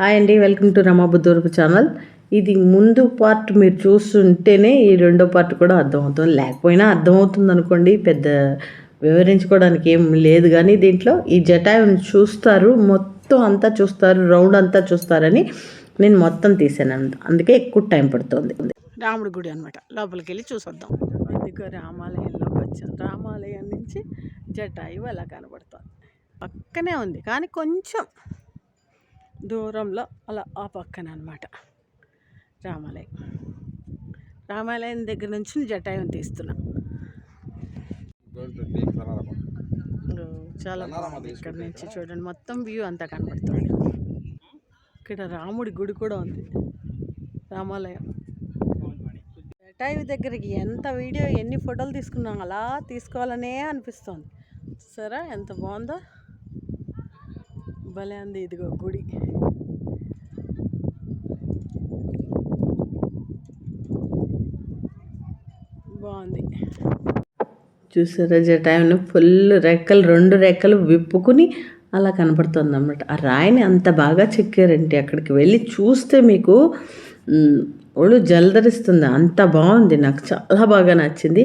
Hi అండి welcome to రమాబుద్దూరపు channel ఇది ముందు పార్ట్ మీరు చూస్తుంటేనే ఈ రెండో పార్ట్ కూడా అర్థమవుతుంది. లేకపోయినా అర్థమవుతుంది అనుకోండి పెద్ద వివరించుకోవడానికి ఏం లేదు. కానీ దీంట్లో ఈ జటాయుని చూస్తారు మొత్తం అంతా చూస్తారు రౌండ్ అంతా చూస్తారని నేను మొత్తం తీసాను అంద- అందుకే ఎక్కువ టైం పడుతుంది. రాముడి గుడి అనమాట లోపలికి వెళ్ళి చూసొద్దాం. ఎందుకో రామాలయంలోకి వచ్చాం. రామాలయం నుంచి జటాయు అలా కనబడుతుంది. పక్కనే ఉంది కానీ కొంచెం దూరంలో అలా ఆ పక్కన అనమాట రామాలయం. రామాలయం దగ్గర నుంచి జటాయుని తీస్తున్నా. చాలా బాగుంది ఇక్కడ నుంచి చూడండి మొత్తం వ్యూ అంతా కనబడుతుంది. ఇక్కడ రాముడి గుడి కూడా ఉంది. రామాలయం. జటాయు దగ్గరికి ఎంత వీడియో ఎన్ని ఫోటోలు తీసుకున్నాం అలా తీసుకోవాలనే అనిపిస్తుంది. సరే ఎంత బాగుందో? భలే ఉంది ఇదిగో గుడి. బాగుంది. చూసారా జటాయుని ఫుల్ రెక్కలు రెండు రెక్కలు విప్పుకుని అలా కనపడుతుంది అన్నమాట ఆ రాయిని అంత బాగా చెక్కారంటే అక్కడికి వెళ్ళి చూస్తే మీకు ఒళ్ళు జలధరిస్తుంది అంత బాగుంది నాకు చాలా బాగా నచ్చింది.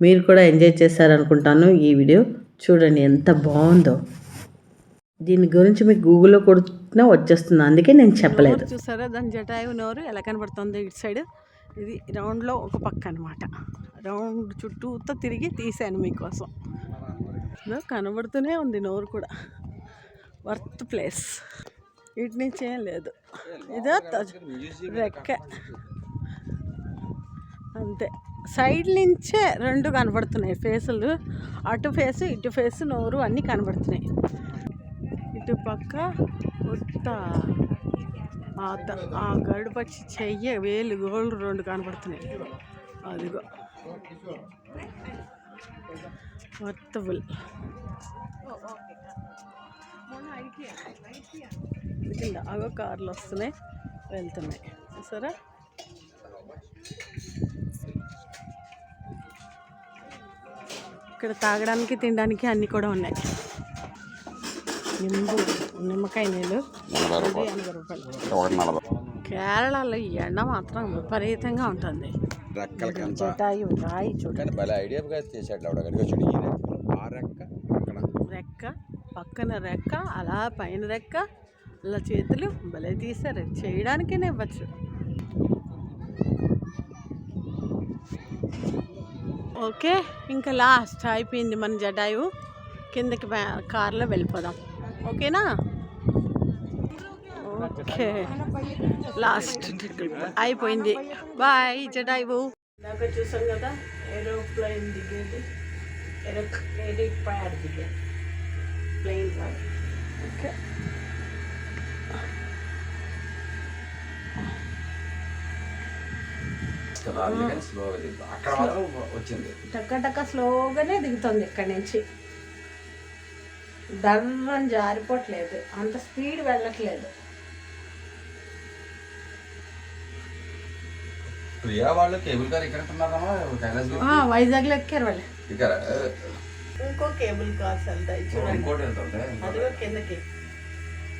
మీరు కూడా ఎంజాయ్ చేశారనుకుంటాను ఈ వీడియో. చూడండి ఎంత బాగుందో. దీని గురించి మీకు గూగుల్లో కొడుతున్నా వచ్చేస్తుంది. అందుకే నేను చెప్పలేదు. చూసారా? దాని జటాయు నోరు ఎలా కనబడుతుంది ఇటు సైడ్? ఇది రౌండ్లో ఒక పక్క అనమాట రౌండ్ చుట్టూతో తిరిగి తీసాను మీకోసం. కనబడుతూనే ఉంది నోరు కూడా. Worth place. ఇటు నుంచి ఏం లేదు. ఇదో రెక్క. అంతే. సైడ్ నుంచే రెండు కనబడుతున్నాయి ఫేసులు. అటు ఫేస్ ఇటు ఫేస్ నోరు అన్నీ కనబడుతున్నాయి. ఇటు పక్క ఉత్త ఆ త- ఆ గరుడు పక్షి చెయ్య వేలు గోళ్ళు రెండు కనబడుతున్నాయి అదిగో. వర్తబుల్ కింద అగో కార్లు వస్తున్నాయి వెళ్తున్నాయి. సరే ఇక్కడ తాగడానికి తినడానికి అన్నీ కూడా ఉన్నాయి. నింబు నిమ్మకాయ నీళ్ళు. ఎనభై రూపాయలు. కేరళలో ఈ ఎండ మాత్రం విపరీతంగా ఉంటుంది. రాయి చూడ. కానీ భలే ఐడియాగా చేసాడు ఆవిడ కనుక చూడు ఈ రెక్క పక్కన. రెక్క అలా పైన రెక్క అలా చేతులు భలే తీశారు. చేయడానికేనే ఇవ్వచ్చు. ఓకే ఇంకా లాస్ట్ అయిపోయింది మన జటాయు కిందకి కార్లో వెళ్ళిపోదాం. ఓకేనా? ఓకే. లాస్ట్ అయిపోయింది. బాయ్ జటాయు ఇందాక చూసాం కదా ఏరోప్లేన్ దిగేది. ఏరో ఏరోప్యాడ్ దిగేది ప్లేన్ కాదు ఓకే. స్లో అక్కడ మాత్రం వచ్చింది. టక్క టక్క స్లోగానే దిగుతుంది ఇక్కడి నుంచి. దర్రం జారిపోవట్లేదు. అంత స్పీడ్ వెళ్ళట్లేదు. ప్రియా వాళ్ళు కేబుల్ కార్ కైలాస్ ఆ, వైజాగ్లో ఎక్కారు వాళ్ళు. ఇక్కడ ఇంకో కేబుల్ కార్స్ వెళ్తాయి చూడండి ఇంకోటి వెళ్తుంటే అదిగో కిందకి.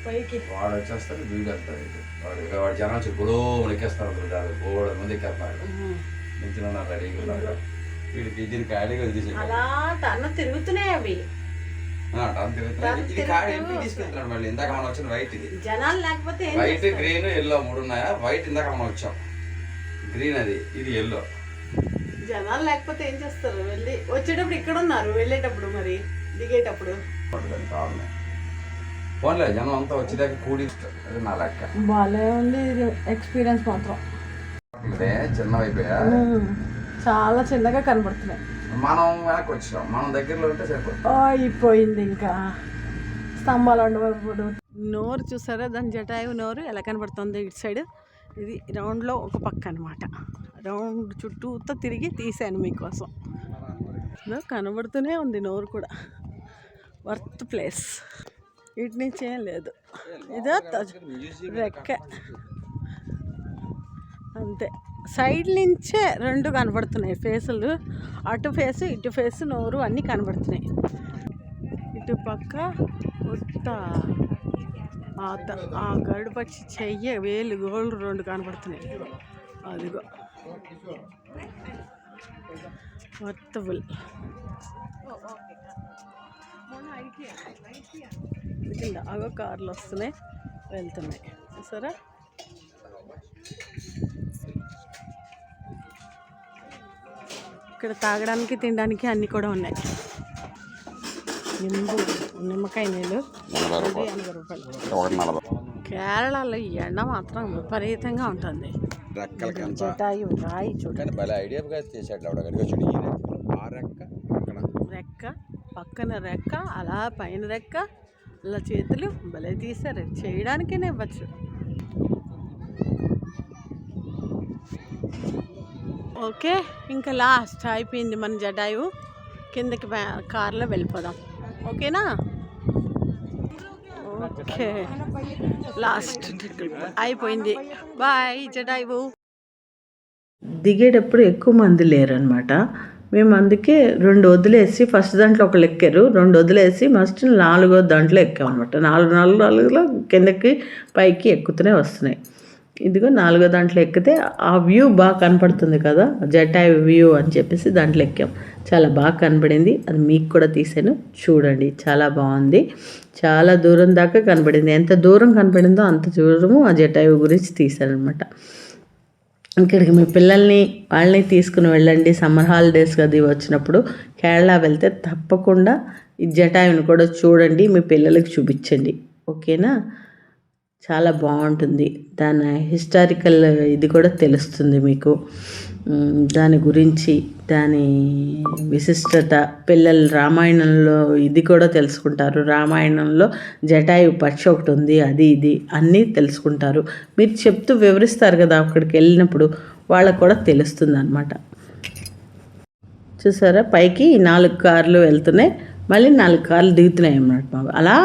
పైకి. వాడు వచ్చేస్తాడు వీడు వెళ్తాడు ఇటు. వాడు వాడు జనాలు చెప్పుడో ఎక్కేస్తారు దాని బోడ మంది ఎక్కేస్తారు. నించిన ఉన్నారు రెడీగా ఉన్నారు. వీడికి దీనికి ఖాళీగా అలా టన్ను తిరుగుతున్నాయి అవి. తీసుకెళ్తున్నాడు ఇందాక మనం వచ్చిన వైట్ ఇది. జనాలు లేకపోతే వైట్? గ్రీన్ ఎల్లో మూడు ఉన్నాయా? వైట్ ఇందాక మనం వచ్చాం. గ్రీన్ అది ఇది ఎల్లో. జనాలు లేకపోతే ఏం చేస్తారు? వెళ్ళి వచ్చేటప్పుడు ఇక్కడ ఉన్నారు వెళ్ళేటప్పుడు మరి దిగేటప్పుడు. ఫోన్లే జనం అంతా వచ్చేదాకా కూడి నా లెక్క. బాగాలే ఉంది ఇది. ఎక్స్పీరియన్స్ మాత్రం. ఇదే చిన్న అయిపోయా చాలా చిన్నగా కనబడుతున్నాయి. మనం వెనక్కి వచ్చాం. మనం దగ్గరలో ఉంటే సరిపోతుంది. అయిపోయింది ఇంకా. స్తంభాలు ఉండవప్పుడు నోరు చూసారా? దాని జటాయు నోరు ఎలా కనబడుతుంది ఇటు సైడ్? ఇది రౌండ్లో ఒక పక్క అనమాట రౌండ్ చుట్టూతో తిరిగి తీసాను మీకోసం. కనబడుతూనే ఉంది నోరు కూడా. Worth place. ఇటు నుంచి ఏం లేదు. ఇదో రెక్క. అంతే. సైడ్ నుంచే రెండు కనబడుతున్నాయి ఫేసులు. అటు ఫేసు ఇటు ఫేస్ నోరు అన్నీ కనబడుతున్నాయి. ఇటు పక్క ఉత్త ఆ త- ఆ చెయ్యి వేలు గోళ్ళు రెండు కనబడుతున్నాయి. అదిగో. వర్తబుల్ అగో కార్లు వస్తున్నాయి. వెళ్తున్నాయి. సరే ఇక్కడ తాగడానికి తినడానికి అన్నీ కూడా ఉన్నాయి. నింబు నిమ్మకాయ నీళ్ళు. కేరళలో ఎండ మాత్రం విపరీతంగా ఉంటుంది. జటాయు రాయి రెక్క. పక్కన. రెక్క అలా పైన రెక్క అలా చేతులు భలే తీశారు. చేయడానికేనే ఇవ్వచ్చు. ఓకే ఇంకా లాస్ట్ అయిపోయింది మన జడాయు కిందకి కార్లో వెళ్ళిపోదాం. ఓకేనా? ఓకే లాస్ట్ అయిపోయింది. బాయ్ జడాయువు దిగేటప్పుడు ఎక్కువ మంది లేరనమాట మేము అందుకే రెండు వదిలేసి ఫస్ట్ దాంట్లో ఒకళ్ళు ఎక్కారు. రెండు వదిలేసి మస్ట్ నాలుగో దాంట్లో ఎక్కామన్నమాట. నాలుగు నాలుగు నాలుగులో కిందకి పైకి ఎక్కుతూనే వస్తున్నాయి. ఇదిగో నాలుగో దాంట్లో ఎక్కితే ఆ వ్యూ బాగా కనపడుతుంది కదా జటాయ్ వ్యూ అని చెప్పేసి దాంట్లో ఎక్కాం. చాలా బాగా కనపడింది. అది మీకు కూడా తీసాను. చూడండి చాలా బాగుంది. చాలా దూరం దాకా కనపడింది. ఎంత దూరం కనపడిందో అంత దూరము ఆ జటాయు గురించి తీశాను అనమాట ఇక్కడికి మీ పిల్లల్ని వాళ్ళని తీసుకుని వెళ్ళండి. సమ్మర్ హాలిడేస్ అది వచ్చినప్పుడు. కేరళ వెళ్తే తప్పకుండా ఈ జటాయుని కూడా చూడండి. మీ పిల్లలకి చూపించండి. ఓకేనా? చాలా బాగుంటుంది. దాని హిస్టారికల్ ఇది కూడా తెలుస్తుంది మీకు. దాని గురించి దాని విశిష్టత. పిల్లలు రామాయణంలో ఇది కూడా తెలుసుకుంటారు. రామాయణంలో జటాయు పక్షి ఒకటి ఉంది అది ఇది అన్నీ తెలుసుకుంటారు. మీరు చెప్తూ వివరిస్తారు కదా అక్కడికి వెళ్ళినప్పుడు వాళ్ళకు కూడా తెలుస్తుంది అనమాట చూసారా? పైకి నాలుగు కార్లు వెళ్తున్నాయి. మళ్ళీ నాలుగు కార్లు దిగుతున్నాయి అన్నమాట బాబు. అలా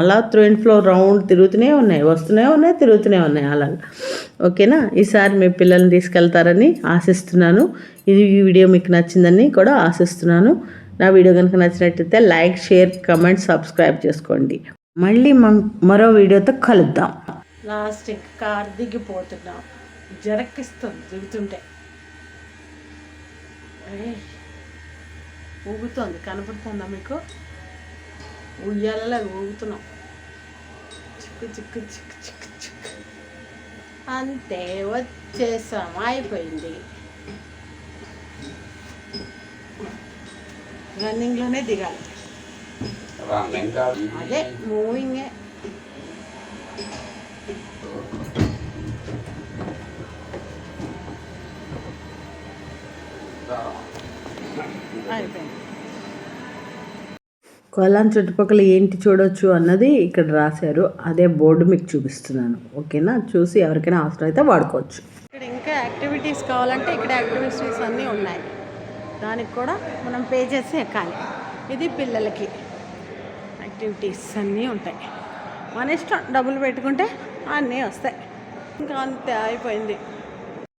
అలా త్రూ అండ్ ఫ్లో రౌండ్ తిరుగుతూనే ఉన్నాయి వస్తూనే ఉన్నాయి తిరుగుతూనే ఉన్నాయి అలా ఓకేనా? ఈసారి మీ పిల్లల్ని తీసుకెళ్తారని ఆశిస్తున్నాను. ఇది ఈ వీడియో మీకు నచ్చిందని కూడా ఆశిస్తున్నాను. నా వీడియో కనుక నచ్చినట్టయితే లైక్ షేర్ కమెంట్ సబ్స్క్రైబ్ చేసుకోండి. మళ్ళీ మరో వీడియోతో కలుద్దాం. Last car దిగిపోతున్నాం. జరక్కిస్తుంది దిగుతుంటే. ఊగుతోంది కనపడుతుందా మీకు? ఉయ్యాలలో ఊగుతున్నాం. చిక్కు చిక్కు చిక్కు చిక్కు చిక్కు. అంతే వచ్చేసాం అయిపోయింది. రన్నింగ్లోనే దిగాలి. అదే మూవింగే అయిపోయింది. కొలాం చుట్టుపక్కల ఏంటి చూడొచ్చు అన్నది ఇక్కడ రాశారు. అదే బోర్డు మీకు చూపిస్తున్నాను. ఓకేనా? చూసి ఎవరికైనా అవసరం అయితే వాడుకోవచ్చు. ఇక్కడ ఇంకా యాక్టివిటీస్ కావాలంటే ఇక్కడ యాక్టివిటీస్ అన్నీ ఉన్నాయి. దానికి కూడా మనం పే చేసి ఎక్కాలి ఇది పిల్లలకి యాక్టివిటీస్ అన్నీ ఉంటాయి. మన ఇష్టం డబ్బులు పెట్టుకుంటే అన్నీ వస్తాయి. ఇంకా అంతే అయిపోయింది.